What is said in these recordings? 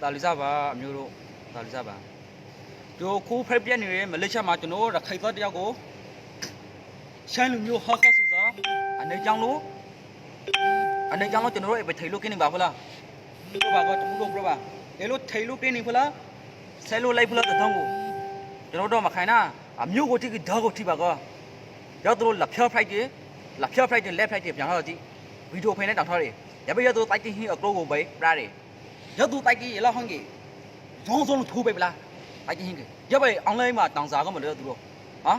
တာလီစာပါအမျိုးတို့တာလီစာပါတို့ခိုးဖက်ပြက်နေတဲ့မလေးရှားမှာကျွန်တော်ရခိုင်သားတယောက်ကိုရှမ်းလူမျိုးဟာခါဆိုတာအနေကြောင့်လို့အနေကြောင့်လို့ကျွန်တော်တို့ပဲထိလို့ကင်းနေပါဖလားတို့ပါကောတမှုလို့ပြပါလေလို့ထိလို့ကင်းနေဖလားဆဲလို့လိုက်ဖလားတထောင်းကိုကျွန်တော်တို့မခိုင်နာအမျိုးကိုတိကဓာတ်ကိုထိပါကောရောက်တို့လက်ဖျောက်ဖိုက်တယ်လက်ဖျောက်ဖိုက်တယ်လက်ဖိုက်တယ်ပြန်တော့ကြည့်ဗီဒီယိုဖိနေတောင်ထားတယ်ရပါရတော့တိုက်တိဟင်းအကလို့ကိုပဲပြရတယ် ရတူတိုက်ကြီးရလောက်ဟန်ကြီးဇုံဇုံထိုးပဲဗလားတိုက်ကြီးဟင်းကြီးရပါအောင်လိုက်မှာတောင်စားကမလို့သူတို့ဟာ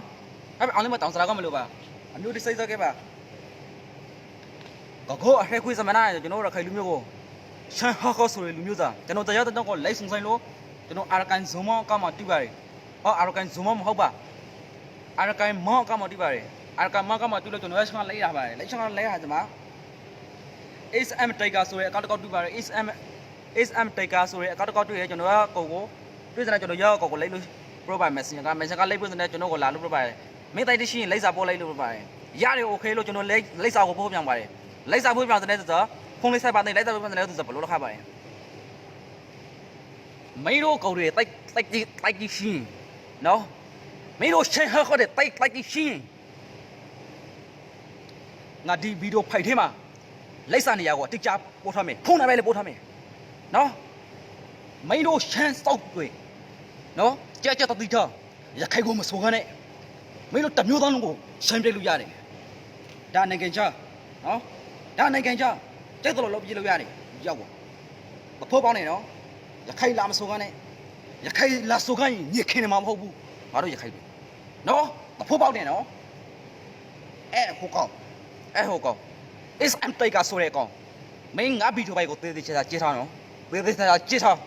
အဲ့အောင်လိုက်မှာတောင်စားကမလို့ပါအမျိုးတိစိတ်စားခဲ့ပါကကောအဟဲခွေးစမနာကျွန်တော်ရခိုင်လူမျိုးကိုရှမ်းဟာကောဆိုရလူမျိုးသားကျွန်တော်တရားတော့ကိုလိုက်ဆုံဆိုင်လို့ကျွန်တော်အာရကန်ဇုံမောကမှတိပါတယ်ဟောအာရကန်ဇုံမောမဟုတ်ပါအာရကန်မောကမှတိပါတယ်အာရကန်မောကမှတိလို့ကျွန်တော်ရရှမ်းလိုက်ရပါတယ်လိုက်ရှမ်းလိုက်ရကြမှာ SM Tiger ဆိုရဲအကောက်တစ်ကောက်တူပါတယ် SM SM Tiger ဆိုရဲအကောက်တစ်ကောက်တွေ့ရဲကျွန်တော်ကကိုကိုတွေ့စတဲ့ကျွန်တော်ရောက်ကိုကိုလိုက်လို့ profile messenger က messenger ကလိုက်ဖို့တဲ့ကျွန်တော်ကိုလာလို့ profile မင်းတိုက်တရှိရင်လိုက်စာပို့လိုက်လို့ profile ရတယ် okay လို့ကျွန်တော်လိုက်လိုက်စာကိုပို့ပြန်ပါတယ်လိုက်စာပို့ပြန်တဲ့ဆိုတော့ဖုန်းလေးဆက်ပါတယ်လိုက်စာပို့ပြန်တဲ့ဆိုတော့ဘလို့လောက်ခပါတယ်မင်းတို့ကိုတွေတိုက်တိုက်ကြီးတိုက်ကြီးရှင်းနော်မင်းတို့ရှင်းဟခေါ်တဲ့တိုက်တိုက်ကြီးရှင်းငါဒီဗီဒီယိုဖိုက်ထဲမှာလိုက်စာနေရကိုအတိတ်ကျပို့ထားမယ်ဖုန်းနံပါတ်လည်းပို့ထားမယ် နော်မင်းတို့ရှမ်းစောက်တွေနော်ကြက်ကြက်တတိထားရခိုင်ကိုမဆိုခနဲ့မင်းတို့တမျိုးသားလုံးကိုရှမ်းပြလို့ရတယ်ဒါနိုင်ငံခြားနော်ဒါနိုင်ငံခြားကြက်တော်လောက်ပြလို့ရတယ်ရောက်ပါမဖို့ပေါင်းနေနော်ရခိုင်လာမဆိုခနဲ့ရခိုင်လာဆိုခရင်ညစ်ခင်နေမှာမဟုတ်ဘူးငါတို့ရခိုင်တွေနော်မဖို့ပေါင်းနေနော်အဲ့ဟိုကောင်အဲ့ဟိုကောင် is am တိုက်ကဆိုရဲကောင်မင်းငါဗီဒီယိုပိုက်ကိုသေးသေးချာချာကြည့်ထားနော် သေးသေးချာချာကြည့်ထား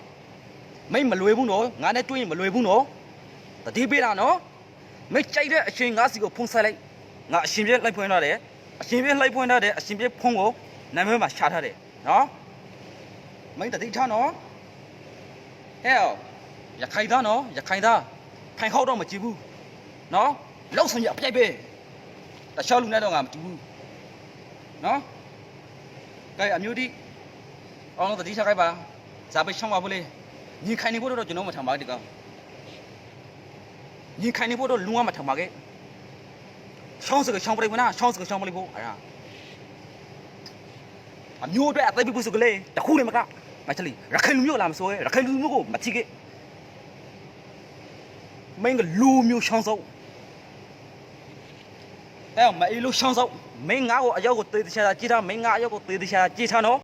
မင်းမလွယ်ဘူးနော်ငါနဲ့တွေ့ရင်မလွယ်ဘူးနော်တတိပေးတာနော်မင်းကြိုက်တဲ့အရှင်ငါစီကိုဖုန်းဆက်လိုက်ငါအရှင်ပြလိုက်ဖွင့်ထားတယ်အရှင်ပြလိုက်ဖွင့်ထားတယ်အရှင်ပြဖုန်းကိုနာမည်မှာရှာထားတယ်နော်မင်းတတိထားနော်ဟဲ့ရခိုင်သားနော်ရခိုင်သားဖိုင်ခေါက်တော့မကြည့်ဘူးနော်လောက်ဆုံးရအပြိုက်ပဲတခြားလူနဲ့တော့ငါမကြည့်ဘူးနော်ကဲအမျိုးတိ အောင်လို့တတိချခိုက်ပါဇာပိချောင်းပါဘူးလေညီခိုင်နေဖို့တော့ကျွန်တော်မထမ်းပါဒီကောင်ညီခိုင်နေဖို့တော့လူကမထမ်းပါခဲ့ချောင်းစကချောင်းပလိမနာချောင်းစကချောင်းပလိဖို့အဲ့ဒါအမျိုးအတွက်အသိပိပုစကလေးတခုနေမကမချလီရခိုင်လူမျိုးလာမဆိုရဲရခိုင်လူမျိုးကိုမချိခဲ့မင်းကလူမျိုးချောင်းစုံအဲ့မအေးလို့ရှောင်းစောက်မင်းငါ့ကိုအရောက်ကိုတေးတချာကြည့်ထားမင်းငါအရောက်ကိုတေးတချာကြည့်ထားနော်